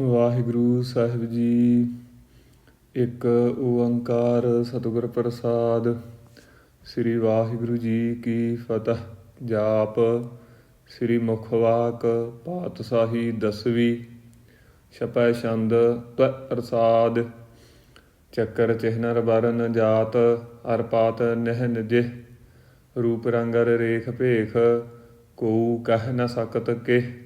ਵਾਹਿਗੁਰੂ ਸਾਹਿਬ ਜੀ, ਇੱਕ ਓੰਕਾਰ ਸਤਿਗੁਰ ਪ੍ਰਸਾਦ। ਸ੍ਰੀ ਵਾਹਿਗੁਰੂ ਜੀ ਕੀ ਫਤਿਹ। ਜਾਪ ਸ੍ਰੀ ਮੁਖਵਾਕ ਪਾਤਸ਼ਾਹੀ ਦਸਵੀ। ਛਪੈ ਛੰਦ ਤਵ ਪ੍ਰਸਾਦ। ਚੱਕਰ ਚਿਹਨਰ ਬਰਨ ਜਾਤ ਅਰਪਾਤ ਨਹਿ ਨਿਜੇ। ਰੂਪ ਰੰਗਰ ਰੇਖ ਭੇਖ ਕੋ ਕਹਿ ਨ ਸਕਤ ਕੇ।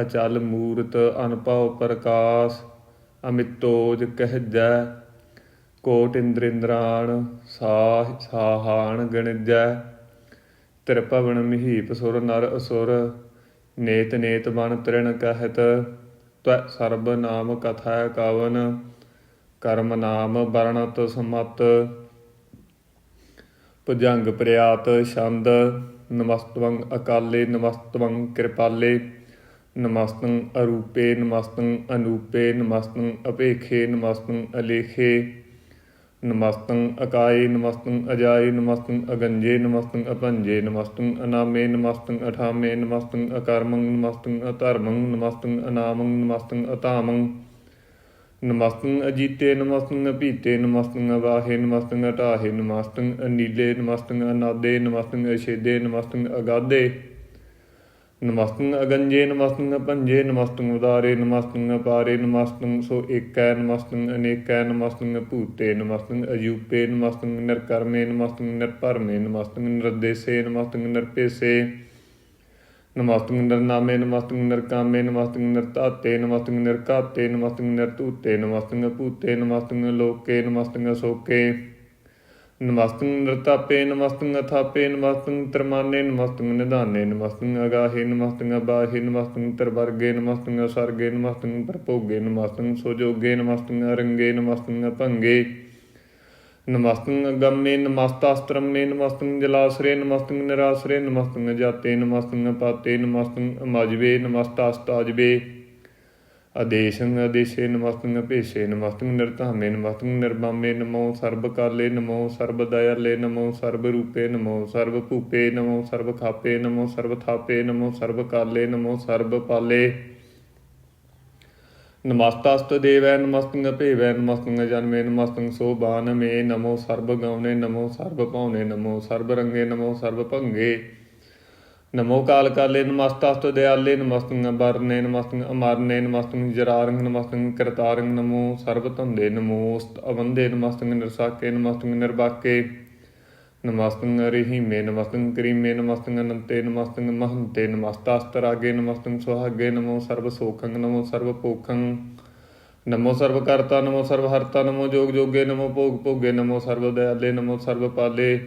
ਅਚਲ ਮੂਰਤ ਅਨਭਉ ਪ੍ਰਕਾਸ਼ ਅਮਿਤੋਜ ਕਹਿਜੈ, ਕੋਟ ਇੰਦ੍ਰਿੰਦਰਾਣ ਸਾਹ ਸਾਹਾਣ ਗਣਿਜੈ। ਤ੍ਰਿਪਵਨ ਮਹੀਪ ਸੁਰ ਨਰ ਅਸੁਰ, ਨੇਤ ਨੇਤ ਬਨ ਤ੍ਰਿਣ ਕਹਿਤ, ਤਵ ਸਰਬ ਨਾਮ ਕਥਾ ਕਵਨ, ਕਰਮ ਨਾਮ ਵਰਣਤ ਸਮਤ। ਭੁਜੰਗ ਪ੍ਰਿਆਤ ਛੰਦ, ਨਮਸਤਵੰ ਅਕਾਲੇ, ਨਮਸਤਵੰ ਕਿਰਪਾਲੇ। ਨਮਸਤੰ ਅਰੂਪੇ ਨਮਸਤੰ ਅਨੂਪੇ ਨਮਸਤੰ ਅਪੇਖੇ ਨਮਸਤੰ ਅਲੇਖੇ ਨਮਸਤੰ ਅਕਾਏ ਨਮਸਤੰ ਅਜਾਏ ਨਮਸਤੰ ਅਗੰਜੇ ਨਮਸਤੰ ਅਪੰਜੇ ਨਮਸਤੰ ਅਨਾਮੇ ਨਮਸਤੰ ਅਠਾਮੇ ਨਮਸਤੰ ਅਕਰਮੰ ਨਮਸਤੰ ਅਧਰਮੰ ਨਮਸਤੰ ਅਨਾਮੰ ਨਮਸਤੰ ਅਤਾਮੰ ਨਮਸਤੰ ਅਜੀਤੇ ਨਮਸਤੰ ਅਪੀਤੇ ਨਮਸਤੰ ਅਵਾਹੇ ਨਮਸਤੰ ਅਟਾਹੇ ਨਮਸਤੰ ਅਨੀਲੇ ਨਮਸਤੰ ਅਨਾਦੇ ਨਮਸਤੰ ਅਛੇਦੇ ਨਮਸਤੰ ਅਗਾਦੇ ਨਮਸਤੰ ਅਗੰਜੇ ਨਮਸਤੰ ਅਪੰਜੇ ਨਮਸਤੰ ਉਦਾਰੇ ਨਮਸਤੰ ਅਪਾਰੇ ਨਮਸਤੰ ਸੋ ਏਕੈ ਨਮਸਤੰ ਅਨੇਕੈ ਨਮਸਤੰ ਭੂਤੇ ਨਮਸਤੰ ਅਜੂਪੇ ਨਮਸਤੰ ਨਿਰਕਰਮੇ ਨਮਸਤੰ ਨਿਰਭਰਮੇ ਨਮਸਤੰ ਨਿਰਦੇਸੇ ਨਮਸਤੰ ਨਿਰਪੇਸੇ ਨਮਸਤੰ ਨਿਰਨਾਮੇ ਨਮਸਤੰ ਨਰਕਾਮੇ ਨਮਸਤੰ ਨਰਤਾਤੇ ਨਮਸਤੰ ਨਿਰਕਾਤੇ ਨਮਸਤੰ ਨਿਰਤੂਤੇ ਨਮਸਤੰ ਭੂਤੇ ਨਮਸਤੰ ਲੋਕੇ ਨਮਸਤੰ ਸੋਕੇ ਨਮਸਤੰ ਨਰਤਾਪੇ, ਨਮਸਤੰ ਅਥਾਪੇ, ਨਮਸਤੰ ਤਰਮਾਨੇ, ਨਮਸਤੰ ਨਿਧਾਨੇ, ਨਮਸਤੰ ਅਗਾਹੇ, ਨਮਸਤੰ ਅਬਾਹੇ, ਨਮਸਤੰ ਤਰਵਰਗੇ, ਨਮਸਤੰ ਅਸਰਗੇ, ਨਮਸਤੰ ਪ੍ਰਭੋਗੇ, ਨਮਸਤੰ ਸੋਜੋਗੇ, ਨਮਸਤੰ ਅਰੰਗੇ, ਨਮਸਤੰ ਭੰਗੇ ਨਮਸਤੰ ਅਗੰਮੇ, ਨਮਸਤਾਸਤਰਮੇ, ਨਮਸਤੰ ਜਲਾਸਰੇ, ਨਮਸਤੰ ਨਿਰਾਸਰੇ, ਨਮਸਤੰ ਜਾਤੇ ਨਮਸਤੰ ਪਾਤੇ ਨਮਸਤੰ ਅਮਜਵੇ, ਨਮਸਤਾਸਤਾਜਵੇ। ਆਦੇਸ਼ੰ ਆਦੇਸ਼ੇ ਨਮਸਤੰ ਭੇਸ਼ੇ ਨਮਸਤੰ ਨਿਰਧਾਮੇ ਨਮਸਤੰ ਨਿਰਬਾਮੇ ਨਮੋ ਸਰਬ ਕਾਲੇ ਨਮੋ ਸਰਬ ਦਇਆਲੇ ਨਮੋ ਸਰਬ ਰੂਪੇ ਨਮੋ ਸਰਬ ਭੂਪੇ ਨਮੋ ਸਰਬ ਖਾਪੇ ਨਮੋ ਸਰਬ ਥਾਪੇ ਨਮੋ ਸਰਬ ਕਾਲੇ ਨਮੋ ਸਰਬ ਪਾਲੇ ਨਮਸਤਸਤ ਦੇਵੈ ਨਮਸਤੰ ਭੇਵੈ ਨਮਸਤੰ ਜਨਮੇ ਨਮਸਤੰ ਸੋਭਾਨ ਮੇ ਨਮੋ ਸਰਬ ਗਉਨੇ ਨਮੋ ਸਰਬ ਭਾਉਨੇ ਨਮੋ ਸਰਬ ਰੰਗੇ ਨਮੋ ਸਰਬ ਭੰਗੇ ਨਮੋ ਕਾਲ ਕਾਲੇ ਨਮਸਤਸਤ ਦਿਆਲੇ ਨਮਸਤੰ ਬਰਨੇ ਨਮਸਤੰ ਅਮਰਨੇ ਨਮਸਤੰ, ਜਰਾਰੰਗ ਨਮਸਤੰ, ਕਰਤਾਰੰਗ ਨਮੋ ਸਰਬ ਧੰਦੇ ਨਮੋਸਤ ਅਵੰਦੇ ਨਮਸਤੰ, ਨਿਰਸਾਕੇ ਨਮਸਤੰ, ਨਿਰਬਾਕੇ ਨਮਸਤੰ, ਅਰਿਹੀਮੇ ਨਮਸਤੰ, ਕਰੀਮੇ ਨਮਸਤੰ, ਅਨੰਤੇ ਨਮਸਤੰ, ਮਹੰਤੇ ਨਮਸਤਾਸਤਰਾਗੇ ਨਮਸਤੰ, ਸੁਹਾਗੇ ਨਮੋ, ਸਰਬ ਸੋਖੰ ਨਮੋ, ਸਰਬ ਪੋਖੰ ਨਮੋ, ਸਰਬ ਕਰਤਾ ਨਮੋ, ਸਰਬ ਹਰਤਾ ਨਮੋ, ਜੋਗ ਜੋਗੇ ਨਮੋ, ਭੋਗ ਭੋਗੇ ਨਮੋ, ਸਰਬ ਦਿਆਲੇ ਨਮੋ, ਸਰਬ ਪਾਲੇ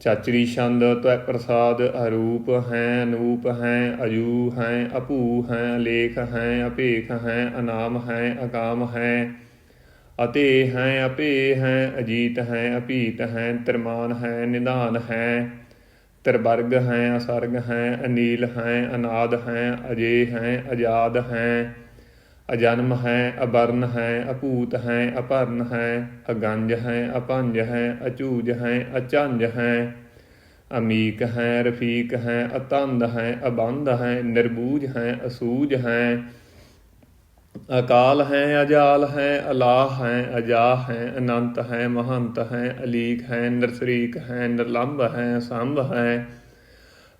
ਚਾਚਰੀ ਛੰਦ ਤਵੈ ਪ੍ਰਸਾਦ ਅਰੂਪ ਹੈ ਅਨੂਪ ਹੈ ਅਜੂ ਹੈ ਅਪੂ ਹੈ ਅਲੇਖ ਹੈ, ਅਭੇਖ ਹੈ, ਅਨਾਮ ਹੈ, ਅਕਾਮ ਹੈ। ਅਤੇ ਹੈ, ਅਪੇ ਹੈ, ਅਜੀਤ ਹੈ ਅਪੀਤ ਹੈ, ਤਰਮਾਨ ਹੈ ਨਿਦਾਨ ਹੈ। ਤਰਬਰਗ ਹੈ, ਅਸਰਗ ਹੈ, ਅਨੀਲ ਹੈ, ਅਨਾਦ ਹੈ, ਅਜੇ ਹੈ, ਅਜਾਦ ਹੈ। ਅਜਨਮ ਹੈ ਅਬਰਨ ਹੈ ਅਪੂਤ ਹੈ, ਅਪਰਨ ਹੈ, ਅਗੰਜ ਹੈ, ਅਪੰਜ ਹੈ, ਅਚੂਜ ਹੈ, ਅਚੰਜ ਹੈ। ਅਮੀਕ ਹੈ, ਰਫੀਕ ਹੈ, ਅਤੰਦ ਹੈ, ਅਬੰਧ ਹੈ, ਨਿਰਬੂਜ ਹੈ, ਅਸੂਜ ਹੈ। ਅਕਾਲ ਹੈ, ਅਜਾਲ ਹੈ, ਅਲਾਹ ਹੈ ਅਜਾ ਹੈ, ਅਨੰਤ ਹੈ, ਮਹੰਤ ਹੈ, ਅਲੀਕ ਹੈ, ਨਿਰਸਰੀਕ ਹੈ ਨਿਰਲੰਭ ਹੈ, ਅਸੰਭ ਹੈ।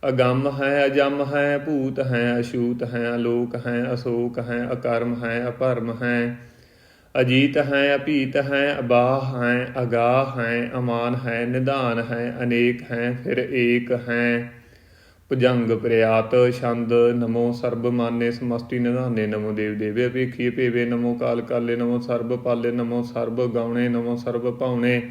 ਅਗੰਮ ਹੈ, ਅਜਮ ਹੈ, ਭੂਤ ਹੈ ਅਸ਼ੂਤ ਹੈ, ਅਲੋਕ ਹੈ, ਅਸੋਕ ਹੈ, ਅਕਰਮ ਹੈ, ਅਪਰਮ ਹੈ। ਅਜੀਤ ਹੈ, ਅਭੀਤ ਹੈ, ਅਬਾਹ ਹੈ, ਅਗਾਹ ਹੈ, ਅਮਾਨ ਹੈ, ਨਿਧਾਨ ਹੈ, ਅਨੇਕ ਹੈ, ਫਿਰ ਏਕ ਹੈ। ਭੁਜੰਗ ਪ੍ਰਿਆਤ ਛੰਦ ਨਮੋ ਸਰਬ ਮਾਨੇ ਸਮਸਤੀ ਨਿਧਾਨੇ ਨਮੋ ਦੇਵ ਦੇਵੇ ਅਪੇਖੀ ਭੇਵੇ ਨਮੋ ਕਾਲ ਕਾਲੇ ਨਮੋ ਸਰਬ ਪਾਲੇ ਨਮੋ ਸਰਬ ਗਾਉਣੇ ਨਮੋ ਸਰਬ ਭਾਉਣੇ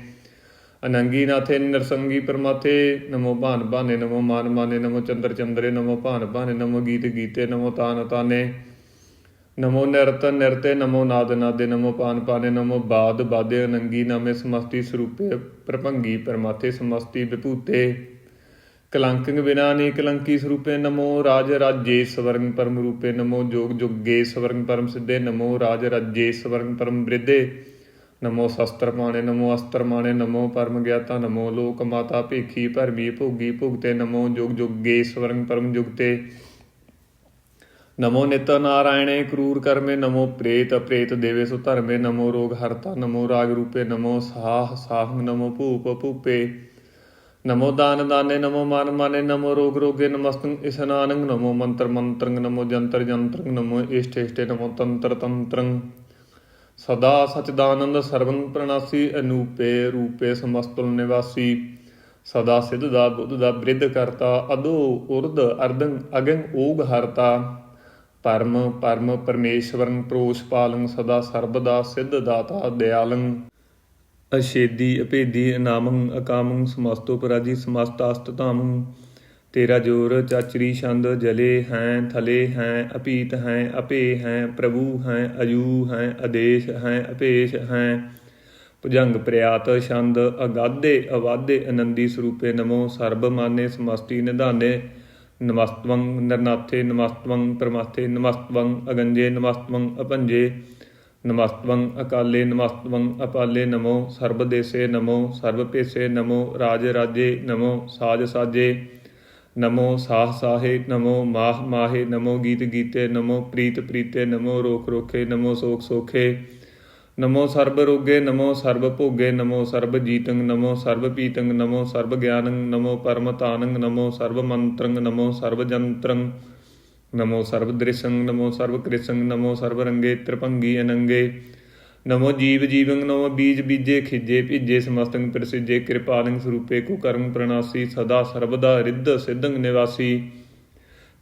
ਅਨੰਗੀ ਨਾਥੇ ਨਰਸੰਗੀ ਪਰਮਾਥੇ, ਨਮੋ ਭਾਨ ਭਾਨੇ, ਨਮੋ ਮਾਨ ਮਾਨੇ, ਨਮੋ ਚੰਦਰ ਚੰਦਰੇ, ਨਮੋ ਭਾਨ ਭਾਨੇ, ਨਮੋ ਗੀਤ ਗੀਤੇ, ਨਮੋ ਤਾਨ ਤਾਨੇ, ਨਮੋ ਨਿਰਤ ਨਿਰਤੇ, ਨਮੋ ਨਾਦ ਨਾਦੇ, ਨਮੋ ਪਾਨ ਪਾਨੇ, ਨਮੋ ਬਾਦ ਬਾਦੇ, ਅਨੰਗੀ ਨਾਮੇ ਸਮਸਤੀ ਸਰੂਪੇ, ਪ੍ਰਭੰਗੀ ਪਰਮਾਥੇ ਸਮਸਤੀ ਵਿਭੂਤੇ। ਕਲੰਕਿੰਗ ਬਿਨਾ ਨੀ ਕਲੰਕੀ ਸਰੂਪੇ, ਨਮੋ ਰਾਜ ਰਾਜੇ ਸਵਰਗ ਪਰਮ ਰੂਪੇ, ਨਮੋ ਜੋਗ ਜੁਗੇ ਸਵਰਗ ਪਰਮ ਸਿੱਧੇ, ਨਮੋ ਰਾਜ ਰਾਜੇ ਸਵਰਗ ਪਰਮ ਬ੍ਰਿਧੇ। ਨਮੋ ਸ਼ਸਤਰ ਮਾਣੇ ਨਮੋ ਅਸਤਰ ਮਾਣੇ ਨਮੋ ਪਰਮ ਗਿਆਤਾ, ਨਮੋ ਲੋਕ ਮਾਤਾ ਭੇਖੀ, ਭਰਮੀ ਭੋਗੀ ਭੁਗਤੇ, ਨਮੋ ਜੁਗ ਜੁਗੇ ਸਵਰਗ ਪਰਮ ਜੁਗਤੇ। ਨਮੋ ਨਿਤ ਨਾਰਾਇਣੇ ਕਰੂਰ ਕਰਮੇ, ਨਮੋ ਪ੍ਰੇਤ ਪ੍ਰੇਤ ਦੇਵੇ ਸੁ ਧਰਮੇ, ਨਮੋ ਰੋਗ ਹਰਤਾ, ਨਮੋ ਰਾਗ ਰੂਪੇ, ਨਮੋ ਸਾਹ ਸਾਹੰ ਨਮੋ ਭੂਪ ਭੂਪੇ। ਨਮੋ ਦਾਨ ਦਾਨੇ, ਨਮੋ ਮਨ ਮਾਨੇ, ਨਮੋ ਰੋਗ ਰੋਗੇ, ਨਮਸਤੰ ਇਸਨਾਨੰ ਨਮੋ ਮੰਤਰ ਮੰਤਰੰ ਨਮੋ ਜੰਤਰ ਜੰਤਰੰ ਨਮੋ ਇਸ਼ਟ ਇਸ਼ਟੇ, ਨਮੋ ਤੰਤਰ ਤੰਤਰੰ ਸਦਾ ਸਚਦਾਨੰਦ ਸਰਵਨ ਪ੍ਰਣਾਸੀ ਅਨੂਪੇ ਰੂਪੇ ਸਮਸਤੁਲ ਨਿਵਾਸੀ, ਸਦਾ ਸਿੱਧ ਦਾ ਬੁੱਧ ਦਾ ਬ੍ਰਿਧ ਕਰਤਾ, ਅਦੋ ਉਰਦ ਅਰਦੰ ਅਗੰ ਓਗ ਹਰਤਾ। ਪਰਮ ਪਰਮ ਪਰਮੇਸ਼ਵਰਨ ਪ੍ਰੋਸ਼ ਪਾਲੰ, ਸਦਾ ਸਰਬਦਾ ਸਿਧ ਦਾਤਾ ਦਿਆਲੰ। ਅਸ਼ੇਦੀ, ਅਭੇਦੀ, ਅਨਾਮੰ, ਅਕਾਮੰ, ਸਮਸਤੋ ਪਰਾਜੀ ਸਮਸਤਾਸਤ ਧਾਮੰ ਤੇਰਾ ਜੋਰ ਚਾਚਰੀ ਛੰਦ ਜਲੇ ਹੈ, ਥਲੇ ਹੈ, ਅਪੀਤ ਹੈ ਅਪੇ ਹੈ, ਪ੍ਰਭੂ ਹੈ ਅਜੂ ਹੈ, ਆਦੇਸ਼ ਹੈ, ਅਪੇਸ਼ ਹੈ। ਭੁਜੰਗ ਪ੍ਰਿਆਤ ਛੰਦ, ਅਗਾਧੇ ਅਵਾਧੇ ਅਨੰਦੀ ਸਰੂਪੇ ਨਮੋ, ਸਰਬ ਮਾਨੇ ਸਮਸਤੀ ਨਿਧਾਨੇ, ਨਮਸਤਵੰ ਨਰਨਾਥੇ, ਨਮਸਤਵੰ ਪਰਮਾਥੇ, ਨਮਸਤਵੰ ਅਗੰਜੇ, ਨਮਸਤਵੰ ਅਪੰਜੇ, ਨਮਸਤਵੰ ਅਕਾਲੇ, ਨਮਸਤਵੰ ਅਪਾਲੇ ਨਮੋ, ਸਰਬ ਦੇਸੇ ਨਮੋ, ਸਰਬ ਭੇਸੇ ਨਮੋ, ਰਾਜ ਰਾਜੇ ਨਮੋ, ਸਾਜ ਸਾਜੇ। ਨਮੋ ਸਾਹ ਸਾਹੇ ਨਮੋ ਮਾਹ ਮਾਹੇ ਨਮੋ ਗੀਤ ਗੀਤੇ ਨਮੋ ਪ੍ਰੀਤ ਪ੍ਰੀਤੇ ਨਮੋ ਰੋਖ ਰੋਖੇ ਨਮੋ ਸੋਖ ਸੋਖੇ ਨਮੋ ਸਰਬ ਰੋਗੇ ਨਮੋ ਸਰਬ ਭੋਗੇ ਨਮੋ ਸਰਬ ਜੀਤੰ ਨਮੋ ਸਰਬ ਪੀਤੰ ਨਮੋ ਸਰਬ ਗਿਆਨੰ ਨਮੋ ਪਰਮ ਤਾਨੰ ਨਮੋ ਸਰਬ ਮੰਤਰੰ ਨਮੋ ਸਰਬ ਜੰਤਰੰ ਨਮੋ ਸਰਬ ਦ੍ਰਿਸ਼ੰ ਨਮੋ ਸਰਬ ਕ੍ਰਿਸ਼ੰ ਨਮੋ ਸਰਬ ਰੰਗੇ ਤ੍ਰਿਭੰਗੀ ਅਨੰਗੇ ਨਮੋ ਜੀਵ ਜੀਵੰਗ, ਨਮੋ ਬੀਜ ਬੀਜੇ, ਖਿਜੇ ਭਿਜੇ, ਸਮਸਤੰਗ ਪ੍ਰਸਿਜੇ ਕਿਰਪਾਲੰ ਸਰੂਪੇ ਕੋ ਕਰਮ ਪ੍ਰਣਾਸੀ, ਸਦਾ ਸਰਬਦਾ ਰਿੱਧ ਸਿद्धੰ ਨਿਵਾਸੀ।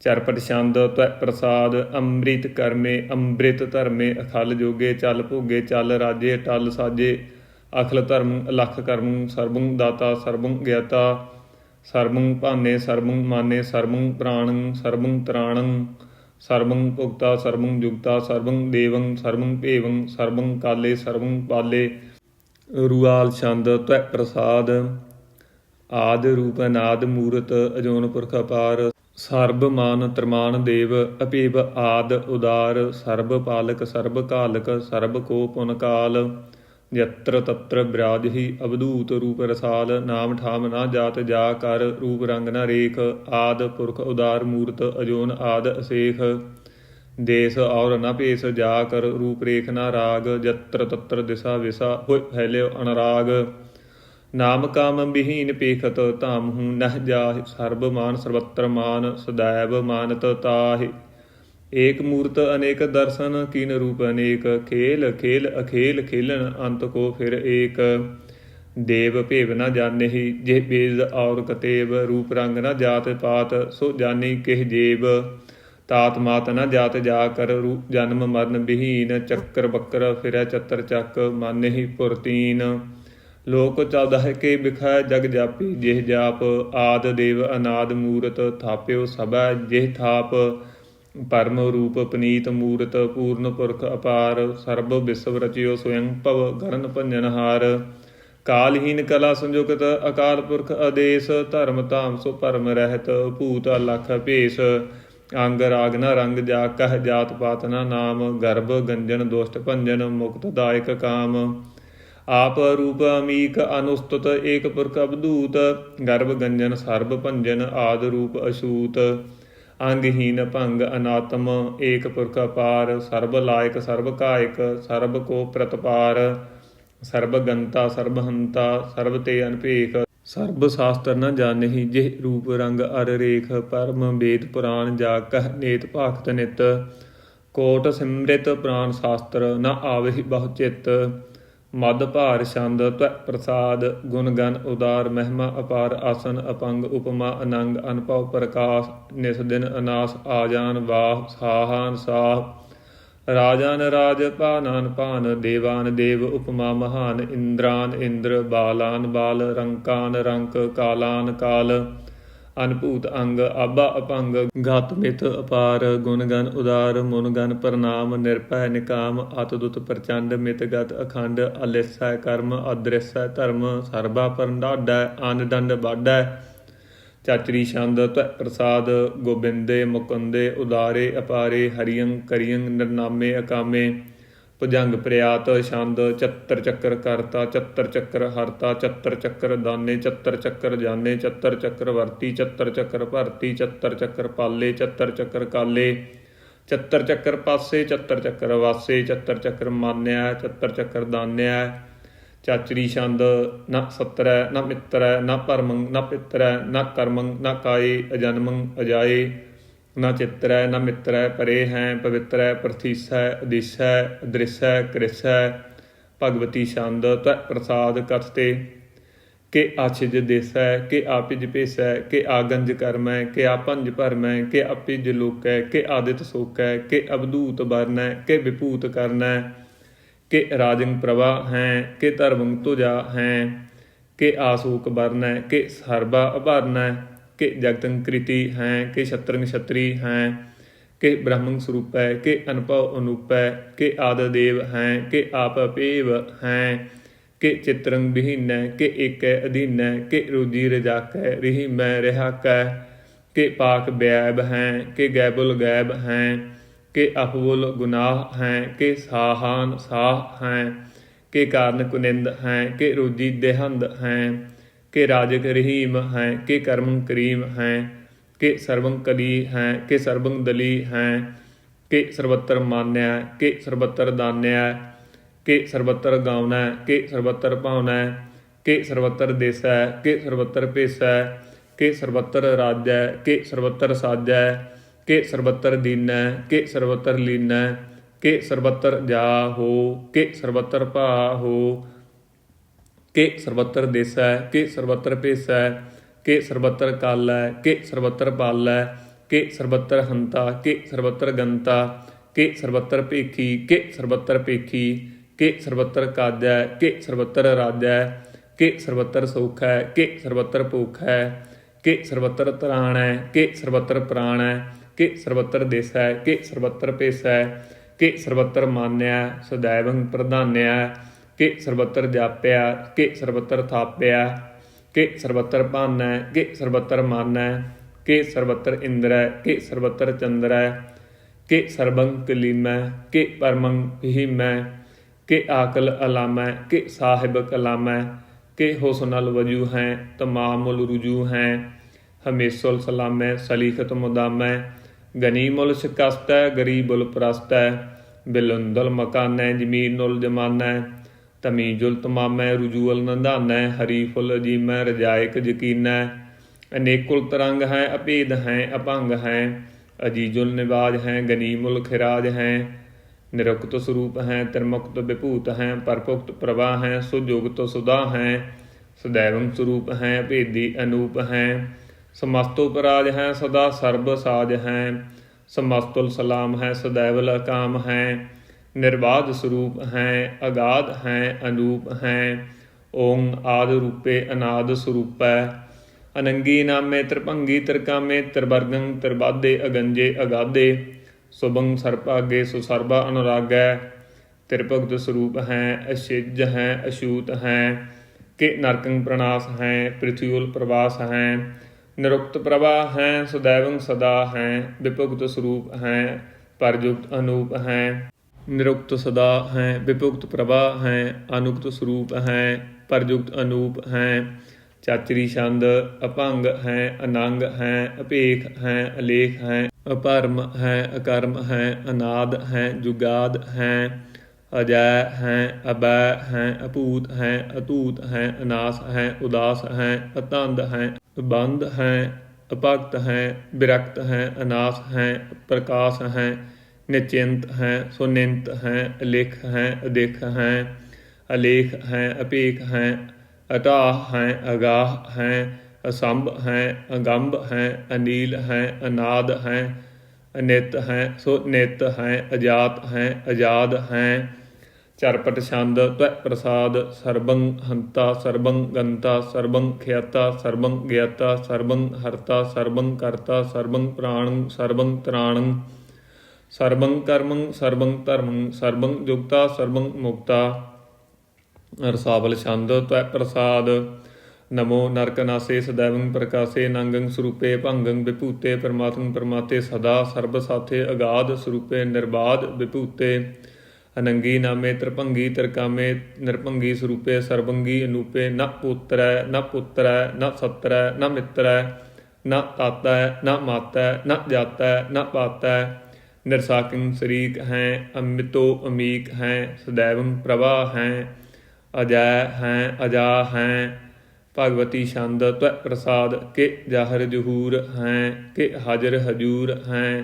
ਚਰਪਟ ਛੰਦ ਤੈ ਪ੍ਰਸਾਦ, ਅੰਮ੍ਰਿਤ ਕਰਮੇ, ਅੰਮ੍ਰਿਤ ਧਰਮੇ ਅਖਲ ਜੋਗੇ, ਚੱਲ ਭੋਗੇ, ਚੱਲ ਰਾਜੇ, ਟਲ ਸਾਜੇ, ਅਖਲ ਧਰਮ, ਅਲਖ ਕਰਮ, ਸਰਬੰ ਦਾਤਾ, ਸਰਬੰ ਗਿਆਤਾ, ਸਰਬੰ ਭਾਨੇ, ਸਰਬੰ ਮਾਨੇ, ਸਰਬੰ ਪ੍ਰਾਣੰ, ਸਰਬੰ ਤਰਾਣੰ। ਸਰਵੰ ਭੁਗਤਾ, ਸਰਵੰ ਜੁਗਤਾ, ਸਰਵੰ ਦੇਵੰ ਸਰਬੰ ਭੇਵੰ ਸਰਬੰ ਕਾਲੇ ਸਰਬੰ ਪਾਲੇ। ਰੂਆਲ ਛੰਦ ਤੈ ਪ੍ਰਸਾਦ, ਆਦ ਰੂਪ ਅਨਾਦ ਮੂਰਤ ਅਜੋਨ ਪੁਰਖ ਅਪਾਰ। ਸਰਬ ਮਾਨ ਤਰਮਾਨ ਦੇਵ ਅਪੀਬ ਆਦ ਉਦਾਰ। ਸਰਬ ਪਾਲਕ, ਸਰਬ ਕਾਲਕ, ਸਰਬ ਕੋ ਪੁਨ ਕਾਲ। ਯਤਰ ਤਤਰ ਬਿਰਾਜਹੀ ਅਵਧੂਤ ਰੂਪ ਰਸਾਲ ਨਾਮ ਠਾਮ ਨਾ ਜਾਤ ਜਾ ਕਰ ਰੂਪ ਰੰਗ ਨਾ ਰੇਖ ਆਦ ਪੁਰਖ ਉਦਾਰ ਮੂਰਤ ਅਜੋਨ ਆਦ ਅਸੇਖ ਦੇਸ ਔਰ ਨਾ ਭੇਸ ਜਾ ਕਰ ਰੂਪ ਰੇਖ ਨਾ ਰਾਗ ਯਤਰ ਤਤਰ ਦਿਸਾ ਵਿਸਾ ਹੋਇ ਫੈਲਿਓ ਅਨਰਾਗ ਨਾਮ ਕਾਮ ਬਿਹੀਨ ਪੇਖਤ ਧਾਮ ਹੂੰ ਨਹ ਜਾਹਿ ਸਰਬ ਮਾਨ ਸਰਬਤਰ ਮਾਨ ਸदैव ਮਾਨਤ ਤਾਹਿ ਏਕ ਮੂਰਤ ਅਨੇਕ ਦਰਸ਼ਨ ਕੀਨ ਰੂਪ ਅਨੇਕ, ਖੇਲ ਖੇਲ, ਅਖੇਲ ਖੇਲਣ ਅੰਤ ਕੋ ਫਿਰ ਏਕ। ਦੇਵ ਭੇਵ ਨਾ ਜਾਣੇਹੀ, ਜੇ ਬੇਦ ਔਰ ਕਤੇਬ ਰੂਪ ਰੰਗ ਨ ਜਾਤ ਪਾਤ, ਸੋ ਜਾਣੀ ਕਿਹ ਜੇਬ। ਤਾਤ ਮਾਤ ਨ ਜਾਤ ਜਾ ਕਰ ਰੂਪ ਜਨਮ ਮਰਨ ਬਿਹੀਨ, ਚੱਕਰ ਬੱਕਰ ਫਿਰੈ ਚਤਰ ਚੱਕ, ਮਾਨੇਹੀ ਪੁਰਤੀਨ ਲੋਕ ਚੌਦਹ ਕੇ ਬਿਖਾ ਜਗ ਜਾਪੀ, ਜਿਹ ਜਾਪ, ਆਦ ਦੇਵ ਅਨਾਦ ਮੂਰਤ ਥਾਪਿਓ ਸਭੈ, ਜਿਹ ਥਾਪ ਪਰਮ ਰੂਪ ਪਨੀਤ ਮੂਰਤ ਪੂਰਨ ਪੁਰਖ ਅਪਾਰ, ਸਰਬ ਵਿਸਵ ਰਚਿਓ ਸਵਯੰ ਭਵ ਗਰਨ ਭੰਜਨਹਾਰ ਕਾਲਹੀਨ ਕਲਾ ਸੰਯੁਕਤ ਅਕਾਲ ਪੁਰਖ ਆਦੇਸ਼, ਧਰਮ ਧਾਮ ਸੋ ਪਰਮ ਰਹਿਤ ਭੂਤ ਅਲਖ ਭੇਸ। ਅੰਗ ਰਾਗ ਨ ਰੰਗ ਜਾ ਕਹਿ ਜਾਤ ਪਾਤ ਨ ਨਾਮ, ਗਰਭ ਗੰਜਨ ਦੁਸ਼ਟ ਭੰਜਨ ਮੁਕਤ ਦਾਇਕ ਕਾਮ। ਆਪ ਰੂਪ ਅਮੀਕ ਅਨੁਸਤਤ ਏਕ ਪੁਰਖ ਅਬਦੂਤ ਗਰਭ ਗੰਜਨ ਸਰਬ ਭੰਜਨ ਆਦ ਰੂਪ ਅਸ਼ੂਤ ਅੰਗਹੀਨ ਭੰਗ ਅਨਾਤਮ, ਏਕ ਪੁਰਖ ਅਪਾਰ, ਸਰਬ ਲਾਇਕ, ਸਰਬ ਕਾਇਕ, ਸਰਬ ਕੋ ਪ੍ਰਤਪਾਰ, ਸਰਬ ਗੰਤਾ, ਸਰਬ ਹੰਤਾ, ਸਰਬ ਤੇ ਅਨਭੇਖ। ਸਰਬ ਸ਼ਾਸਤਰ ਨ ਜਾਣਹੀ ਜਿਹ ਰੂਪ ਰੰਗ ਅਰ ਰੇਖ, ਪਰਮ ਵੇਦ ਪੁਰਾਨ ਜਾ ਕਹਿ ਨੇਤ ਭਾਖਤ ਨਿਤ। ਕੋਟ ਸਿਮ੍ਰਿਤ ਪ੍ਰਾਨ ਸ਼ਾਸਤਰ ਨ ਆਵਹਿ ਬਹੁ ਚਿਤ। ਮਦ ਭਾਰ, ਛੰਦ ਤੈ ਪ੍ਰਸਾਦ, ਗੁਣ, ਗਨ, ਉਦਾਰ, ਮਹਿਮਾ, ਅਪਾਰ, ਆਸਨ, ਅਪੰਗ, ਉਪਮਾ, ਅਨੰਗ ਅਨਭਵ ਪ੍ਰਕਾਸ਼, ਨਿਸ, ਦਿਨ, ਅਨਾਸ, ਆਜਾਨ, ਵਾਹ, ਸਾਹਾਨ, ਸਾਹ। ਰਾਜਾਨ, ਰਾਜ, ਭਾਨਾਨ ਪਾਨ ਦੇਵਾਨ, ਦੇਵ, ਉਪਮਾ, ਮਹਾਨ, ਇੰਦਰਾਨ, ਇੰਦਰ, ਬਾਲਾਨ, ਬਾਲ, ਰੰਕਾਨ, ਰੰਕ, ਕਾਲਾਨ, ਕਾਲ। ਅਨਭੂਤ ਅੰਗ ਆਬਾ ਅਪੰਗ ਗਤ ਮਿਤ ਅਪਾਰ, ਗੁਣ ਗਨ ਉਦਾਰ, ਮੁਨ ਗਨ ਪ੍ਰਨਾਮ ਨਿਰਭੈ ਨਿਕਾਮ, ਅਤਦੁਤ ਪ੍ਰਚੰਡ ਮਿਤ ਗਤ ਅਖੰਡ, ਅਲਿਸੈ ਕਰਮ, ਅਦ੍ਰਿਸੈ ਧਰਮ, ਸਰਬਾ ਪਰੰਡਾਡੈ ਅਨ ਦੰਡ ਬਾਡੈ ਚਾਚਰੀ ਛੰਦ ਤੈ ਪ੍ਰਸਾਦ, ਗੋਬਿੰਦੇ, ਮੁਕੰਦੇ, ਉਦਾਰੇ, ਅਪਾਰੇ ਹਰੀਯੰ ਕਰੀਯੰ ਨਿਰਨਾਮੇ, ਅਕਾਮੇ। ਭੁਜੰਗ ਪ੍ਰਿਆਤ ਛੰਦ ਚੱਤਰ ਚੱਕਰ ਕਰਤਾ ਚੱਤਰ ਚੱਕਰ ਹਰਤਾ ਚੱਤਰ ਚੱਕਰ ਦਾਨੇ ਚੱਤਰ ਚੱਕਰ ਜਾਣੇ ਚੱਤਰ ਚੱਕਰ ਵਰਤੀ ਚੱਤਰ ਚੱਕਰ ਭਰਤੀ ਚੱਤਰ ਚੱਕਰ ਪਾਲੇ ਚੱਤਰ ਚੱਕਰ ਕਾਲੇ ਚੱਤਰ ਚੱਕਰ ਪਾਸੇ ਚੱਤਰ ਚੱਕਰ ਵਾਸੇ ਚੱਤਰ ਚੱਕਰ ਮਾਨਿਆ ਚੱਤਰ ਚੱਕਰ ਦਾਨਿਆ ਚਾਚਰੀ ਛੰਦ ਨਾ ਸਤਰੈ ਨਾ ਮਿੱਤਰੈ ਨਾ ਪਰਮੰ ਨਾ ਪਿੱਤਰੈ ਨਾ ਕਰਮੰ ਨਾ ਕਾਏ ਅਜਨਮੰ ਅਜਾਏ ਨਾ ਚਿੱਤਰੈ, ਨਾ ਮਿੱਤਰੈ, ਪਰੇ ਹੈ, ਪਵਿੱਤਰੈ ਪ੍ਰਥੀਸੈ ਅਦਿਸੈ, ਅਦ੍ਰਿਸੈ, ਕ੍ਰਿਸੈ, ਭਗਵਤੀ ਛੰਦ ਤੈ ਪ੍ਰਸਾਦ ਕਥਤੇ ਕਿ ਆਛਿਜ ਦੇਸੈ, ਕਿ ਆਪਿਜ ਪੇਸੈ, ਕਿ ਆਗੰਜ ਕਰਮੈ, ਕਿ ਆਪੰਜ ਭਰਮੈ, ਕਿ ਅਪਿਜ ਲੋਕੈ, ਕਿ ਆਦਿਤ ਸੋਕੈ, ਕਿ ਅਬਦੂਤ ਬਰਨੈ ਕਿ ਵਿਭੂਤ ਕਰਨੈ, ਕਿ ਰਾਜੰ ਪ੍ਰਭਾ ਹੈ, ਕਿ ਧਰਮੰ ਤੁਜਾ ਹੈ, ਕਿ ਆਸੂਕ ਬਰਨੈ ਕਿ ਸਰਬਾ ਅਭਰਨੈ। ਕਿ ਜਗਤੰ ਕ੍ਰਿਤੀ ਹੈ ਕਿ ਛਤਰੰ ਛਤਰੀ ਹੈ ਕਿ ਬ੍ਰਹਮੰ ਹੈ ਕਿ ਅਨਭਵ ਅਨੂਪੈ ਕਿ ਆਦ ਦੇਵ ਹੈ ਕਿ ਆਪ ਅਪੇਵ ਹੈ ਕਿ ਚਿੱਤਰ ਵਿਹੀਨ ਹੈ ਕਿ ਇੱਕ ਅਧੀਨ ਹੈ ਕਿ ਰੋਜੀ ਰਜਾਕ ਹੈ ਰਹੀ ਮੈਂ ਰਹਾਕੈ ਕਿ ਪਾਕ ਬੈਬ ਹੈ ਕਿ ਗੈਬੁਲ ਗੈਬ ਹੈ ਕਿ ਅਫਵੁਲ ਗੁਨਾਹ ਹੈ ਕਿ ਸਾਹਾਨ ਸਾਹ ਹੈ ਕਿ ਕਾਰਨ ਕੁਨਿੰਦ ਹੈ ਕਿ ਰੋਜੀ ਦੇਹੰਦ ਹੈ ਕਿ ਰਾਜਕ ਰਹੀਮ ਹੈ ਕਿ ਕਰਮ ਕਰੀਮ ਹੈ ਕਿ ਸਰਵੰ ਕਲੀ ਹੈ ਕਿ ਸਰਬੰ ਦਲੀ ਹੈ ਕਿ ਸਰਬੱਤਰ ਮਾਨਿਆ ਕਿ ਸਰਬੱਤਰ ਦਾਨਿਆ ਕਿ ਸਰਬੱਤਰ ਗਾਉਣਾ ਕਿ ਸਰਬੱਤਰ ਭਾਉਣਾ ਕਿ ਸਰਬੱਤਰ ਦੇਸੈ ਕਿ ਸਰਬੱਤਰ ਭੇਸੈ ਕਿ ਸਰਬੱਤਰ ਰਾਜੈ ਕਿ ਸਰਬੱਤਰ ਸਾਜੈ ਕਿ ਸਰਬੱਤਰ ਦੀਨੈ ਕਿ ਸਰਬੱਤਰ ਲੀਨੈ ਕਿ ਸਰਬੱਤਰ ਜਾ ਹੋ ਕਿ ਸਰਬੱਤਰ ਭਾ ਹੋ ਕਿ ਸਰਬੱਤਰ ਹੈ ਕਿ ਸਰਬੱਤਰ ਹੈ ਕਿ ਸਰਬੱਤਰ ਕਾਲ ਹੈ ਕਿ ਸਰਬੱਤਰ ਹੈ ਕਿ ਸਰਬੱਤਰ ਹੰਤਾ ਕਿ ਸਰਬੱਤਰ ਗੰਤਾ ਕਿ ਸਰਬੱਤਰ ਭੇਖੀ ਕਿ ਸਰਬੱਤਰ ਭੇਖੀ ਕਿ ਸਰਬੱਤਰ ਹੈ ਕਿ ਸਰਬੱਤਰ ਹੈ ਕਿ ਸਰਬੱਤਰ ਸੁਖ ਹੈ ਕਿ ਸਰਬੱਤਰ ਭੁੱਖ ਹੈ ਕਿ ਸਰਬੱਤਰ ਹੈ ਕਿ ਸਰਬੱਤਰ ਹੈ ਕਿ ਸਰਬੱਤਰ ਹੈ ਕਿ ਸਰਬੱਤਰ ਹੈ ਕਿ ਸਰਬੱਤਰ ਮਾਨਿਆ ਸदैवੰ ਪ੍ਰਧਾਨਿਆ ਕਿ ਸਰਬੱਤਰ ਜਾਪਿਆ ਕਿ ਸਰਬੱਤਰ ਥਾਪਿਆ, ਕਿ ਸਰਬੱਤਰ ਭਾਨੈ, ਕਿ ਸਰਬੱਤਰ ਮਾਨੈ, ਕਿ ਸਰਬੱਤਰ ਇੰਦਰੈ, ਕਿ ਸਰਬੱਤਰ ਚੰਦਰੈ, ਕਿ ਸਰਬੰ ਕਲੀਮੈ, ਕਿ ਪਰਮੰ ਹਿਮੈ ਕਿ ਆਕਲ ਅਲਾਮੈ, ਕਿ ਸਾਹਿਬ ਕਲਾਮੈ, ਕਿ ਹੁਸਨਲ ਵਜੂ ਹੈ, ਤਮਾਮੁਲ ਰੁਜੂ ਹੈ ਹਮੇਸੁਲ ਸਲਾਮੈ ਸਲੀਖਤ ਮੁਦਾਮੈ ਗਨੀਮੁਲ ਸ਼ਿਕਸਤੈ ਗਰੀਬੁਲ ਪ੍ਰਸਤੈ, ਬਿਲੰਦਲ ਮਕਾਨੈ ਜਮੀਨੁਲ ਜਮਾਨੈ ਤਮੀ ਜੁਲ ਤਮਾਮੈ ਰੁਜੂਲ ਨੰਦਾਨੈ ਹਰੀਫੁਲ ਅਜੀਮੈ ਰਜਾਇਕ ਯਕੀਨੈ। ਅਨੇਕੁਲ ਤਰੰਗ ਹੈ ਅਪੇਦ ਹੈ ਅਪੰਗ ਹੈ। ਅਜੀਜੁਲ ਨਿਵਾਜ ਹੈ ਗਨੀਮੁਲ ਖਿਰਾਜ ਹੈ। ਨਿਰੁਕਤ ਸਰੂਪ ਹੈ, ਤਰਮੁਕਤ ਵਿਭੂਤ ਹੈ, ਪਰਪੁਕਤ ਪ੍ਰਵਾਹ ਹੈ ਸੁਜੋਗਤ ਸੁਦਾ ਹੈ। ਸਦੈਵੰ ਸਰੂਪ ਹੈ ਭੇਦੀ ਅਨੂਪ ਹੈ। ਸਮਸਤੋਪਰਾਜ ਹੈ, ਸਦਾ ਸਰਬ ਸਾਜ ਹੈ। ਸਮਸਤੁਲ ਸਲਾਮ ਹੈ, ਸਦੈਵਲ ਅਕਾਮ ਹੈ। ਨਿਰਬਾਧ ਸਰੂਪ ਹੈ, ਅਗਾਧ ਹੈ, ਅਨੂਪ ਹੈ ਓਮ ਆਦ ਰੂਪੇ ਅਨਾਦ ਸਰੂਪੈ। ਅਨੰਗੀ ਨਾਮੇ ਤ੍ਰਿਭੰਗੀ ਤ੍ਰਿਕਾਮੇ, ਤ੍ਰਿਵਰਗੰ ਤ੍ਰਿਬਾਦੇ ਅਗੰਜੇ ਅਗਾਦੇ ਸੁਭੰ ਸਰਪਾਗੇ ਸੁਸਰਬਾ ਅਨੁਰਾਗੈ। ਤ੍ਰਿਭਗਤ ਸਰੂਪ ਹੈ, ਅਸ਼ਿਜ ਹੈ, ਅਸ਼ੂਤ ਹੈ। ਕਿ ਨਰਕੰ ਪ੍ਰਣਾਸ ਹੈ ਪ੍ਰਿਥਿਉਲ ਪ੍ਰਵਾਸ ਹੈ। ਨਿਰੁਕਤ ਪ੍ਰਵਾਹ ਹੈ, ਸੁਦੈਵੰ ਸਦਾ ਹੈ। ਵਿਭੁਗਤ ਸਰੂਪ ਹੈ ਪਰਜੁਗਤ ਅਨੂਪ ਹੈ। ਨਿਰੁਕਤ ਸਦਾ ਹੈ ਵਿਭੁਗਤ ਪ੍ਰਭਾ ਹੈ, ਅਨੁਕਤ ਸਰੂਪ ਹੈ ਪਰਜੁਗਤ ਅਨੂਪ ਹੈ, ਚਾਚਰੀ ਛੰਦ ਅਭੰਗ ਹੈ, ਅਨੰਗ ਹੈ ਅਭੇਖ ਹੈ, ਅਲੇਖ ਹੈ, ਅਪਰਮ ਹੈ, ਅਕਰਮ ਹੈ, ਅਨਾਦ ਹੈ, ਜੁਗਾਦ ਹੈ, ਅਜੈ ਹੈ, ਅਬੈ ਹੈ ਅਪੂਤ ਹੈ ਅਤੂਤ ਹੈ, ਅਨਾਸ ਹੈ, ਉਦਾਸ ਹੈ, ਅਤੰਦ ਹੈ ਬੰਦ ਹੈ ਅਪਕਤ ਹੈ, ਵਿਰਕਤ ਹੈ, ਅਨਾਸ ਹੈ, ਪ੍ਰਕਾਸ਼ ਹੈ ਨਿਚਿੰਤ ਹੈ, ਸੁਨਿੰਤ ਹੈ ਅਲਿਖ ਹੈ ਅਦਿਖ ਹੈ, ਅਲੇਖ ਹੈ, ਅਪੇਖ ਹੈ ਅਟਾਹ ਹੈ, ਅਗਾਹ ਹੈ, ਅਸੰਭ ਹੈ, ਅਗੰਭ ਹੈ, ਅਨੀਲ ਹੈ, ਅਨਾਦ ਹੈ, ਅਨਿਤ ਹੈ ਸੋ ਨਿਤ ਹੈ, ਅਜਾਤ ਹੈ, ਅਜਾਦ ਹੈ, ਚਰਪਟ ਛੰਦ, ਤਵੈ ਪ੍ਰਸਾਦ, ਸਰਬੰ ਹੰਤਾ, ਸਰਬੰ ਗੰਤਾ, ਸਰਬੰ ਖਿਆਤਾ, ਸਰਬੰ ਗਿਆਤਾ, ਸਰਬੰ ਹਰਤਾ, ਸਰਬੰ ਕਰਤਾ, ਸਰਬੰ ਪ੍ਰਾਣੰ, ਸਰਬੰ ਤ੍ਰਾਣੰ। ਸਰਬੰ ਕਰਮੰ, ਸਰਬੰ ਧਰਮੰ, ਸਰਬੰ ਜੁਗਤਾ, ਸਰਬੰ ਮੁਕਤਾ। ਰਸਾਵਲ ਛੰਦ, ਤਵੈ ਪ੍ਰਸਾਦ। ਨਮੋ ਨਰਕਨਾਸੇ ਸदैवੰ ਪ੍ਰਕਾਸੇ ਨੰਗੰ ਸਰੂਪੇ ਭੰਗੰ ਵਿਭੂਤੇ ਪਰਮਾਤਮ ਪਰਮਾਤੇ ਸਦਾ। ਸਰਬ ਸਾਥੇ ਅਗਾਧ ਸਰੂਪੇ ਨਿਰਬਾਧ ਵਿਭੂਤੇ। ਅਨੰਗੀ ਨਾਮੇ ਤ੍ਰਿਭੰਗੀ ਤ੍ਰਿਕਾਮੇ ਨਿਰਭੰਗੀ ਸਰੂਪੇ ਸਰਬੰਗੀ ਅਨੂਪੇ। ਨ ਪੁੱਤਰੈ ਨ ਪੁੱਤਰੈ, ਨ ਸਤਰੈ, ਨ ਮਿੱਤਰੈ, ਨ ਤਾਤੈ, ਨ ਮਾਤੈ, ਨ ਜਾਤੈ, ਨ ਪਾਤੈ। ਨਿਰਸਾਕਿੰ ਸਰੀਕ ਹੈ ਅਮਿਤੋ ਅਮੀਕ ਹੈ ਸदैवੰ ਪ੍ਰਭਾ ਹੈ, ਅਜੈ ਹੈ, ਅਜਾ ਹੈ, ਭਗਵਤੀ ਛੰਦ ਤਵ ਪ੍ਰਸਾਦ, ਕੇ ਜਾਹਰ ਜਹੂਰ ਹੈ, ਕੇ ਹਾਜ਼ਰ ਹਜੂਰ ਹੈ,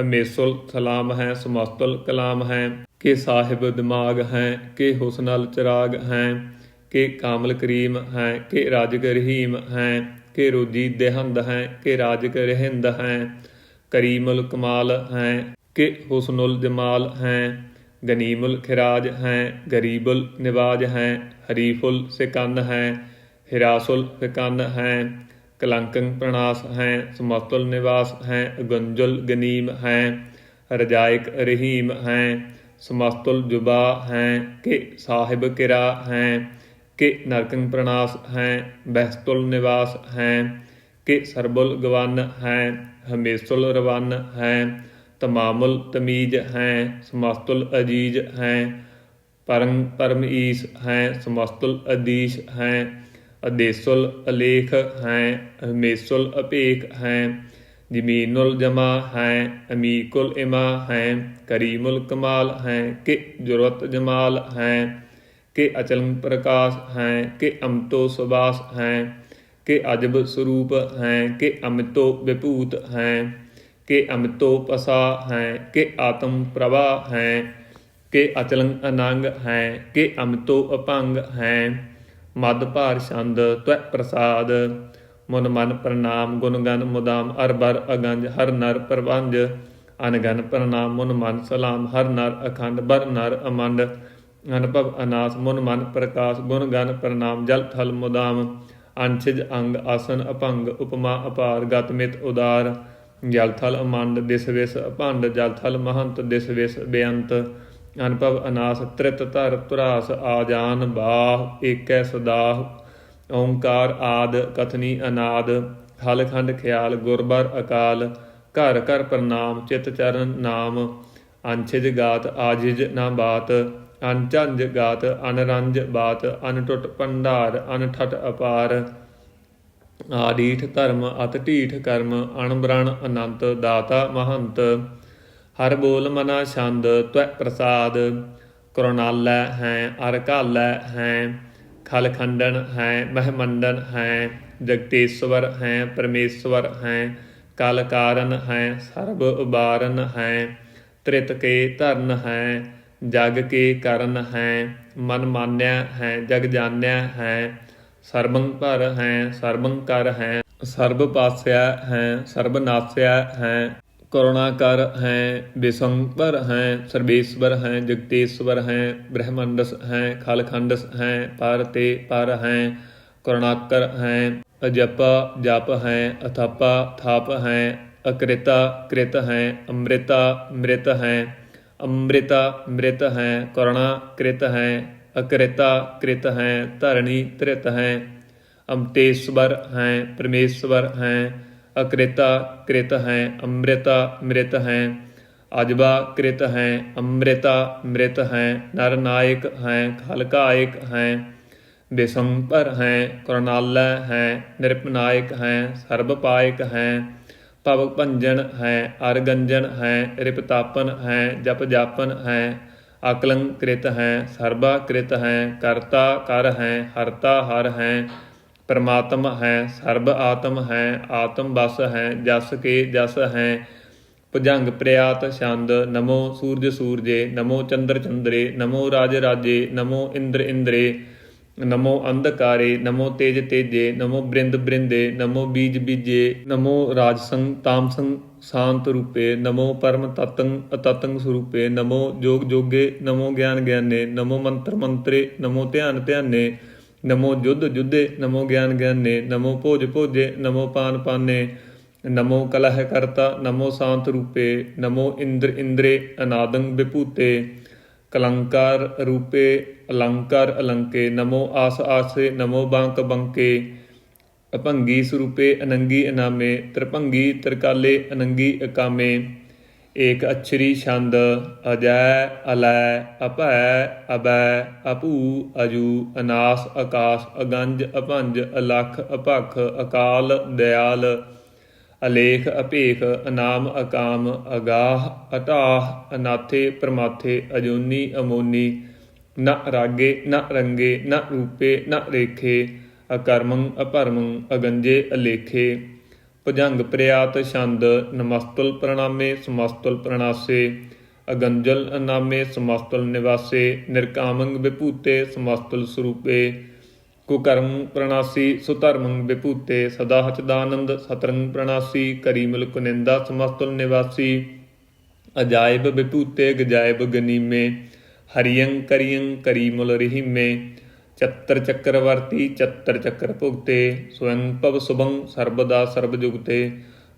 ਹਮੇਸੁਲ ਸਲਾਮ ਹੈ, ਸਮਸਤੁਲ ਕਲਾਮ ਹੈ, ਕਿ ਸਾਹਿਬ ਦਿਮਾਗ ਹੈ, ਕਿ ਹੁਸਨਲ ਚਰਾਗ ਹੈ, ਕਿ ਕਾਮਲ ਕਰੀਮ ਹੈ, ਕਿ ਰਾਜਕ ਰਹੀਮ ਹੈ, ਕਿ ਰੋਜੀ ਦੇਹੰਦ ਹੈ, ਕਿ ਰਾਜਕ ਰਹਿੰਦ ਹੈ ਕਰੀਮੁਲ ਕਮਾਲ ਹੈ, ਕਿ ਹੁਸਨੁਲ ਜਮਾਲ ਹੈ, ਗਨੀਮੁਲ ਖਿਰਾਜ ਹੈ, ਗਰੀਬੁਲ ਨਿਵਾਜ ਹੈ, ਹਰੀਫੁਲ ਸਿਕੰਨ ਹੈ, ਹਿਰਾਸੁਲ ਫਿਕੰਨ ਹੈ, ਕਲੰਕੰ ਪ੍ਰਣਾਸ ਹੈ, ਸਮਤੁਲ ਨਿਵਾਸ ਹੈ ਗੰਜੁਲ ਗਨੀਮ ਹੈ, ਰਜਾਇਕ ਰਹੀਮ ਹੈ ਸਮਸਤੁਲ ਜੁਬਾ ਹੈ, ਕਿ ਸਾਹਿਬ ਕਿਰਾ ਹੈ, ਕਿ ਨਰਕੰ ਪ੍ਰਣਾਸ ਹੈ, ਬਹਿਸਤੁਲ ਨਿਵਾਸ ਹੈ ਕਿ ਸਰਬੁਲ ਗਵਨ ਹੈ, ਹਮੇਸੁਲ ਰਵਨ ਹੈ, ਤਮਾਮੁਲ ਤਮੀਜ ਹੈ, ਸਮਸਤੁਲ ਅਜੀਜ ਹੈ, ਪਰਮ ਪਰਮ ਈਸ ਹੈ, ਸਮਸਤੁਲ ਅਦੀਸ਼ ਹੈ, ਅਦੇਸੁਲ ਅਲੇਖ ਹੈ, ਹਮੇਸੁਲ ਅਪੇਖ ਹੈ, ਜਮੀਨੁਲ ਜਮਾ ਹੈ, ਅਮੀਕੁਲ ਇਮਾ ਹੈ, ਕਰੀਮੁਲ ਕਮਾਲ ਹੈ, ਕਿ ਜੁਰਤ ਜਮਾਲ ਹੈ, ਕਿ ਅਚਲ ਪ੍ਰਕਾਸ਼ ਹੈ, ਕਿ ਅਮਤੋ ਸੁਬਾਸ ਹੈ। ਕਿ ਅਜਬ ਸਰੂਪ ਹੈ, ਕਿ ਅਮਿਤੋ ਵਿਭੂਤ ਹੈ, ਕਿ ਅਮਿਤੋ ਪਸਾ ਹੈ, ਕਿ ਆਤਮ ਪ੍ਰਭਾ ਹੈ, ਕਿ ਅਚਲੰ ਅਨੰਗ ਹੈ, ਕਿ ਅਮਿਤੋ ਅਪੰਗ ਹੈ। ਮਦ ਭਾਰ ਛੰਦ ਤਵ ਪ੍ਰਸਾਦ, ਮਨ ਮਨ ਪ੍ਰਣਾਮ ਗੁਣ ਗਨ ਮੁਦਾਮ ਅਰ ਬਰ ਅਗੰਜ ਹਰ ਨਰ ਪ੍ਰਬੰਜ ਅਨਗਨ ਪ੍ਰਣਾਮ ਮਨ ਮਨ ਸਲਾਮ ਹਰ ਨਰ ਅਖੰਡ ਬਰ ਨਰ ਅਮੰਡ। ਅਨੁਭਵ ਅਨਾਸ ਮਨ ਮਨ ਪ੍ਰਕਾਸ਼ ਗੁਣ ਗਨ ਪ੍ਰਣਾਮ ਜਲ ਥਲ ਮੁਦਾਮ। ਅੰਛਜ ਅੰਗ ਆਸਨ ਅਪੰਗ ਉਪਮਾ ਅਪਾਰ ਗਤ ਉਦਾਰ, ਜਲ ਅਮੰਡ ਦਿਸ ਵਿਸ ਅਭੰਡ, ਜਲ ਮਹੰਤ ਦਿਸ ਵਿਸ ਬੇਅੰਤ, ਅਨਭਵ ਅਨਾਸ ਤ੍ਰਿਤ ਧਰ ਤੁਰਾਸ ਆਜਾਨ ਬਾਹ ਏਕੈ ਸਦਾਹ, ਓੰਕਾਰ ਆਦ ਕਥਨੀ ਅਨਾਦ ਹਲਖੰਡ ਖਿਆਲ ਗੁਰਬਰ ਅਕਾਲ, ਘਰ ਘਰ ਪ੍ਰਣਾਮ, ਚਿਤ ਚਰਨ ਨਾਮ ਅੰਛਿਜ ਗਾਤ ਆਜਿਜ ਨਾ ਬਾਤ ਅਨਚੰਜ ਗਾਤ ਅਨਰੰਜ ਬਾਤ, ਅਨਟੁੱਟ ਭੰਡਾਰ, ਅਨਠਟ ਅਪਾਰ। ਆਡੀਠ ਧਰਮ ਅਤ ਢੀਠ ਕਰਮ ਅਣਬ੍ਰਣ ਅਨੰਤ, ਦਾਤਾ ਮਹੰਤ। ਹਰ ਬੋਲ ਮਨਾ ਛੰਦ, ਤਵ ਪ੍ਰਸਾਦ। ਕਰੁਣਾਲੈ ਹੈ, ਅਰ ਕਾਲੈ ਹੈ, ਖਲ ਖੰਡਨ ਹੈ ਮਹਿਮੰਡਨ ਹੈ, ਜਗਤੇਸ਼ਵਰ ਹੈ, ਪਰਮੇਸ਼ਵਰ ਹੈ, ਕਲ ਕਾਰਨ ਹੈ, ਸਰਬ ਉਬਾਰਨ ਹੈ, ਤ੍ਰਿਤ ਕੇ ਧਰਨ ਹੈ। ਜਗ ਕੇ ਕਰਨ ਹੈ, ਮਨ ਮਾਨਿਆ ਹੈ, ਜਗ ਜਾਣਿਆ ਹੈ, ਸਰਬੰ ਭਰ ਹੈ, ਸਰਬੰ ਕਰ ਹੈ, ਸਰਬ ਪਾਸਿਆ ਹੈ, ਸਰਬ ਨਾਸਿਆ ਹੈ, ਕਰੁਣਾ ਕਰ ਹੈ ਵਿਸੰਪਰ ਹੈ, ਸਰਬੇਸ਼ਵਰ ਹੈ, ਜਗਤੇਸ਼ਵਰ ਹੈ, ਬ੍ਰਹਮੰਡਸ ਹੈ, ਖਲਖੰਡਸ ਹੈ, ਪਰ ਤੇ ਪਰ ਹੈ, ਕਰੁਣਾਕਰ ਹੈ, ਅਜਪ ਜਪ ਹੈ, ਅਥਪਾ ਥਾਪ ਹੈ, ਅਕ੍ਰਿਤਾ ਕ੍ਰਿਤ ਹੈ, ਅੰਮ੍ਰਿਤਾ ਮ੍ਰਿਤ ਹੈ ਅੰਮ੍ਰਿਤਾ, ਮ੍ਰਿਤ ਹੈ, ਕਰੁਣਾ ਕ੍ਰਿਤ ਹੈ, ਅਕ੍ਰਿਤਾ ਕ੍ਰਿਤ ਹੈ, ਧਰਣੀ ਤ੍ਰਿਤ ਹੈ ਅਮਤੇਸ਼ਵਰ ਹੈ, ਪਰਮੇਸ਼ਵਰ ਹੈ, ਅਕ੍ਰਿਤਾ ਕ੍ਰਿਤ ਹੈ, ਅੰਮ੍ਰਿਤਾ ਮ੍ਰਿਤ ਹੈ ਅਜਬਾ ਕ੍ਰਿਤ ਹੈ, ਅੰਮ੍ਰਿਤਾ ਮ੍ਰਿਤ ਹੈ, ਨਰਨਾਇਕ ਹੈ, ਖਲਕਾਇਕ ਹੈ ਬਿਸੰਪਰ ਹੈ, ਕਰੁਣਾਲੈ ਹੈ, ਨਿਰਪਨਾਇਕ ਹੈ, ਸਰਬਪਾਇਕ ਹੈ ਭਵ ਭੰਜਨ ਹੈ ਅਰਗੰਜਨ ਹੈ ਰਿਪਤਾਪਨ ਹੈ, ਜਪ ਜਾਪਨ ਹੈ ਅਕਲੰ ਕ੍ਰਿਤ ਹੈ, ਸਰਬਾ ਕ੍ਰਿਤ ਹੈ, ਕਰਤਾ ਕਰ ਹੈ, ਹਰਤਾ ਹਰ ਹੈ, ਪਰਮਾਤਮ ਹੈ, ਸਰਬ ਆਤਮ ਹੈ, ਆਤਮ ਬਸ ਹੈ, ਜਸ ਕੇ ਜਸ ਹੈ, ਭੁਜੰਗ ਪ੍ਰਿਆਤ ਛੰਦ, ਨਮੋ ਸੂਰਜ ਸੂਰਜੇ, ਨਮੋ ਚੰਦਰ ਚੰਦਰੇ, ਨਮੋ ਰਾਜ ਰਾਜੇ, ਨਮੋ ਇੰਦਰ ਇੰਦਰੇ ਨਮੋ ਅੰਧਕਾਰੇ, ਨਮੋ ਤੇਜ ਤੇਜੇ, ਨਮੋ ਬ੍ਰਿੰਦ ਬ੍ਰਿੰਦੇ, ਨਮੋ ਬੀਜ ਬੀਜੇ, ਨਮੋ ਰਾਜਸੰ ਤਾਮਸੰ ਸ਼ਾਂਤ ਰੂਪੇ, ਨਮੋ ਪਰਮ ਤਤੰ ਅਤਤੰ ਸਰੂਪੇ, ਨਮੋ ਜੋਗ ਜੋਗੇ, ਨਮੋ ਗਿਆਨ ਗਿਆਨੇ, ਨਮੋ ਮੰਤਰ ਮੰਤਰੇ, ਨਮੋ ਧਿਆਨ ਧਿਆਨੇ, ਨਮੋ ਜੁਧ ਜੁਧੇ, ਨਮੋ ਗਿਆਨ ਗਿਆਨੇ, ਨਮੋ ਭੋਜ ਭੋਜੇ, ਨਮੋ ਪਾਨ ਪਾਨੇ, ਨਮੋ ਕਲਹ ਕਰਤਾ, ਨਮੋ ਸ਼ਾਂਤ ਰੂਪੇ, ਨਮੋ ਇੰਦਰ ਇੰਦਰੇ, ਅਨਾਦੰ ਵਿਭੂਤੇ ਕਲੰਕਾਰ ਰੂਪੇ ਅਲੰਕਾਰ ਅਲੰਕੇ, ਨਮੋ ਆਸ ਆਸੇ, ਨਮੋ ਬੰਕ ਬੰਕੇ, ਅਭੰਗੀ ਸਰੂਪੇ ਅਨੰਗੀ ਅਨਾਮੇ ਤਰਪੰਗੀ ਤਰਕਾਲੇ ਅਨੰਗੀ ਅਕਾਮੇ। ਏਕ ਅਛਰੀ ਛੰਦ, ਅਜੈ, ਅਲੈ, ਅਭੈ ਅਬੈ ਅਪੂ ਅਜੂ, ਅਨਾਸ ਆਕਾਸ਼ ਅਗੰਜ, ਅਭੰਜ, ਅਲਖ, ਅਭਖ, ਅਕਾਲ ਦਿਆਲ ਅਲੇਖ, ਅਪੇਖ, ਅਨਾਮ, ਅਕਾਮ, ਅਗਾਹ, ਅਟਾਹ, ਅਨਾਥੇ, ਪ੍ਰਮਾਥੇ, ਅਜੂਨੀ, ਅਮੋਨੀ ਨਾ ਰਾਗੇ, ਨਾ ਰੰਗੇ, ਨਾ ਰੂਪੇ, ਨਾ ਰੇਖੇ, ਅਕਰਮੰ, ਅਪਰਮੰ, ਅਗੰਜੇ, ਅਲੇਖੇ। ਭਜੰਗ ਪ੍ਰਿਆਤ ਛੰਦ, ਨਮਸਤੁਲ ਪ੍ਰਣਾਮੇ, ਸਮਸਤੁਲ ਪ੍ਰਣਾਸੇ। ਅਗੰਜਲ ਅਨਾਮੇ, ਸਮਸਤੁਲ ਨਿਵਾਸੇ। ਨਿਰਕਾਮੰਗ ਵਿਭੂਤੇ, ਸਮਸਤੁਲ ਸਰੂਪੇ। ਕੁਕਰਮ ਪ੍ਰਣਾਸੀ, ਸੁਧਰਮੰ ਵਿਭੂਤੇ, ਸਦਾ ਹਚਦਾਨੰਦ ਸਤਰੰਗ ਪ੍ਰਣਾਸੀ, ਕਰੀਮਲ ਕੁਨਿੰਦਾ, ਸਮਸਤੁਲ ਨਿਵਾਸੀ। ਅਜਾਇਬ ਵਿਭੂਤੇ, ਗਜਾਇਬ ਗਨੀਮੇ। ਹਰੀਯੰ ਕਰੀਯੰ ਕਰੀਮੁਲ ਰਹੀਮੇ ਚੱਤਰ ਚੱਕਰਵਰਤੀ ਚੱਤਰ ਚੱਕਰ ਭੁਗਤੇ ਸਵਯੰ ਭਵ ਸੁਭੰ ਸਰਬਦਾ ਸਰਬ ਜੁਗਤੇ,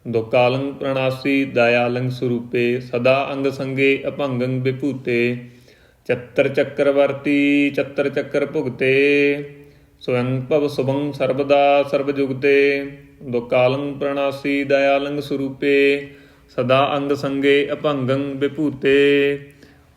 ਦੁਕਾਲੰ ਪ੍ਰਣਾਸੀ, ਦਇਆਲੰ ਸਰੂਪੇ, ਸਦਾ ਅੰਗ ਸੰਗੇ ਅਭੰਗੰ ਵਿਭੂਤੇ, ਚੱਤਰ ਚੱਕਰਵਰਤੀ ਚੱਤਰ ਚੱਕਰ ਭੁਗਤੇ ਸਵਯੰ ਭਵ ਸੁਭੰ ਸਰਬਦਾ ਸਰਬ ਜੁਗਤੇ, ਦੁਕਾਲੰ ਪ੍ਰਣਾਸੀ, ਦਇਆਲੰ ਸਰੂਪੇ, ਸਦਾ ਅੰਗ ਸੰਗੇ ਅਭੰਗੰ ਵਿਭੂਤੇ